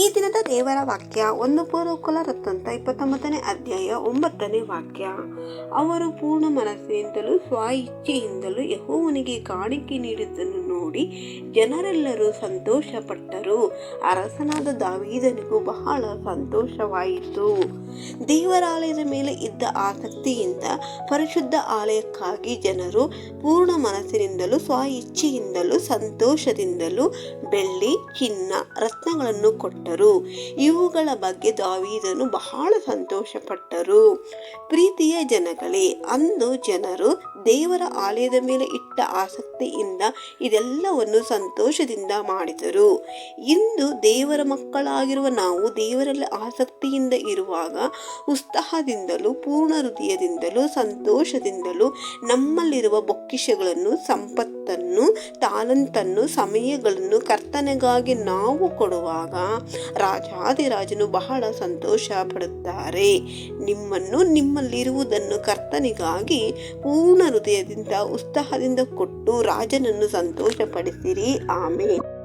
ಈ ದಿನದ ದೇವರ ವಾಕ್ಯ ಒಂದು ಪೂರ್ವಕುಲ ವೃತ್ತಾಂತ ಇಪ್ಪತ್ತೊಂಬತ್ತನೇ ಅಧ್ಯಾಯ ಒಂಬತ್ತನೇ ವಾಕ್ಯ. ಅವರು ಪೂರ್ಣ ಮನಸ್ಸಿನಿಂದಲೂ ಸ್ವ ಇಚ್ಛೆಯಿಂದಲೂ ಯಹೋವನಿಗೆ ಕಾಣಿಕೆ ನೀಡಿದ್ದನ್ನು ನೋಡಿ ಜನರೆಲ್ಲರೂ ಸಂತೋಷಪಟ್ಟರು. ಅರಸನಾದ ದಾವೀದನಿಗೂ ಬಹಳ ಸಂತೋಷವಾಯಿತು. ದೇವರ ಆಲಯದ ಮೇಲೆ ಇದ್ದ ಆಸಕ್ತಿಯಿಂದ ಪರಿಶುದ್ಧ ಆಲಯಕ್ಕಾಗಿ ಜನರು ಪೂರ್ಣ ಮನಸ್ಸಿನಿಂದಲೂ ಸ್ವ ಇಚ್ಛೆಯಿಂದಲೂ ಸಂತೋಷದಿಂದಲೂ ಬೆಳ್ಳಿ, ಚಿನ್ನ, ರತ್ನಗಳನ್ನು ಕೊಟ್ಟರು. ಇವುಗಳ ಬಗ್ಗೆ ದಾವೀದನು ಬಹಳ ಸಂತೋಷಪಟ್ಟರು. ಪ್ರೀತಿಯ ಜನಗಳೇ, ಅಂದು ಜನರು ದೇವರ ಆಲಯದ ಮೇಲೆ ಇಟ್ಟ ಆಸಕ್ತಿಯಿಂದ ಇದೆಲ್ಲವನ್ನು ಸಂತೋಷದಿಂದ ಮಾಡಿದರು. ಇಂದು ದೇವರ ಮಕ್ಕಳಾಗಿರುವ ನಾವು ದೇವರಲ್ಲಿ ಆಸಕ್ತಿಯಿಂದ ಇರುವಾಗ ಉತ್ಸಾಹದಿಂದಲೂ, ಪೂರ್ಣ ಹೃದಯದಿಂದಲೂ, ಸಂತೋಷದಿಂದಲೂ ನಮ್ಮಲ್ಲಿರುವ ಬೊಕ್ಕಿಷಗಳನ್ನು ಸಂಪತ್ತನ್ನು ತಾಲಂತನ್ನು ಸಮಯಗಳನ್ನು ಕರ್ತನೆಗಾಗಿ ನಾವು ಕೊಡುವಾಗ ರಾಜಾದಿರಾಜನು ಬಹಳ ಸಂತೋಷ ಪಡುತ್ತಾರೆ ನಿಮ್ಮನ್ನು ನಿಮ್ಮಲ್ಲಿರುವುದನ್ನು ಕರ್ತನಿಗಾಗಿ ಪೂರ್ಣ ಹೃದಯದಿಂದ, ಉತ್ಸಾಹದಿಂದ ಕೊಟ್ಟು ರಾಜನನ್ನು ಸಂತೋಷಪಡಿಸಿರಿ. ಆಮೇಲೆ